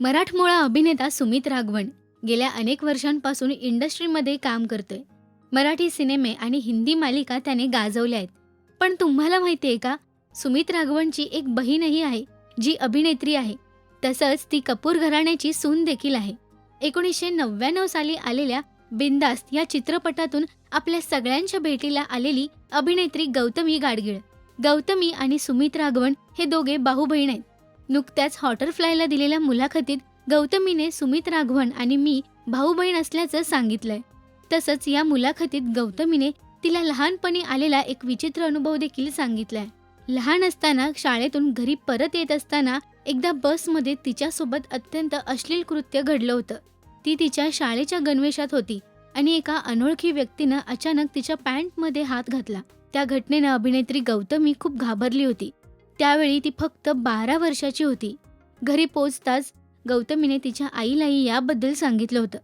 मराठमोळा अभिनेता सुमित राघवन गेल्या अनेक वर्षांपासून इंडस्ट्रीमध्ये काम करतोय. मराठी सिनेमे आणि हिंदी मालिका त्याने गाजवल्या आहेत. पण तुम्हाला माहिती आहे का सुमित राघवनची एक बहीणही आहे जी अभिनेत्री आहे. तसंच ती कपूर घराण्याची सून देखील आहे. एकोणीसशे नव्याण्णव साली आलेल्या बिंदास्त या चित्रपटातून आपल्या सगळ्यांच्या भेटीला आलेली अभिनेत्री गौतमी गाडगिळ. गौतमी आणि सुमित राघवन हे दोघे बाहू बहीण आहेत. नुकत्याच हॉटरफ्लायला दिलेल्या मुलाखतीत गौतमीने सुमित राघवन आणि मी भाऊ बहीण असल्याचं सांगितलंय. तसंच या मुलाखतीत गौतमीने तिला लहानपणी आलेला एक विचित्र अनुभव देखील सांगितलाय. लहान असताना शाळेतून घरी परत येत असताना एकदा बसमध्ये तिच्यासोबत अत्यंत अश्लील कृत्य घडलं होतं. ती तिच्या शाळेच्या गणवेशात होती आणि एका अनोळखी व्यक्तीनं अचानक तिच्या पॅन्टमध्ये हात घातला. त्या घटनेनं अभिनेत्री गौतमी खूप घाबरली होती. त्यावेळी ती फक्त बारा वर्षाची होती. घरी पोचताच गौतमीने तिच्या आईलाही याबद्दल सांगितलं होतं.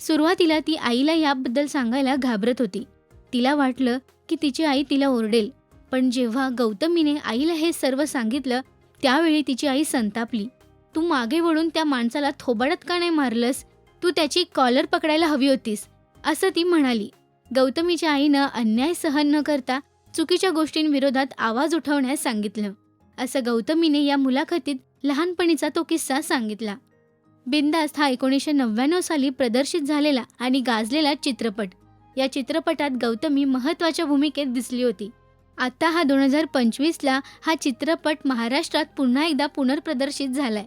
सुरुवातीला ती आईला याबद्दल सांगायला घाबरत होती. तिला वाटलं की तिची आई तिला ओरडेल. पण जेव्हा गौतमीने आईला हे सर्व सांगितलं त्यावेळी तिची आई संतापली. तू मागे वळून त्या माणसाला थोबाडत का नाही मारलंस? तू त्याची कॉलर पकडायला हवी होतीस असं ती म्हणाली. गौतमीच्या आईनं अन्याय सहन न करता चुकीच्या गोष्टींविरोधात आवाज उठवण्यास सांगितलं. असं गौतमीने या मुलाखतीत लहानपणीचा तो किस्सा सांगितला. बिंदास्त हा एकोणीसशे नव्याण्णव साली प्रदर्शित झालेला आणि गाजलेला चित्रपट. या चित्रपटात गौतमी महत्त्वाच्या भूमिकेत दिसली होती. आत्ता हा दोन हजार पंचवीसला हा चित्रपट महाराष्ट्रात पुन्हा एकदा पुनर्प्रदर्शित झालाय.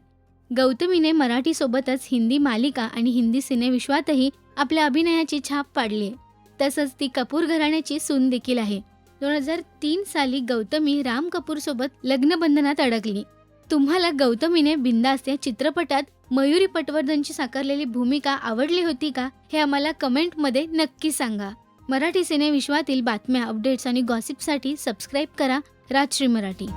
गौतमीने मराठीसोबतच हिंदी मालिका आणि हिंदी सिनेविश्वातही आपल्या अभिनयाची छाप पाडली आहे तसंच ती कपूर घराण्याची सून देखील आहे. दोन हजार तीन साली गौतमी राम कपूर सोबत लग्नबंधनात अडकली. तुम्हाला गौतमीने बिंदास या चित्रपटात मयुरी पटवर्धनची साकारलेली भूमिका आवडली होती का हे आम्हाला कमेंटमध्ये नक्की सांगा. मराठी सिनेविश्वातील बातम्या अपडेट्स आणि गॉसिपसाठी सबस्क्राईब करा राजश्री मराठी.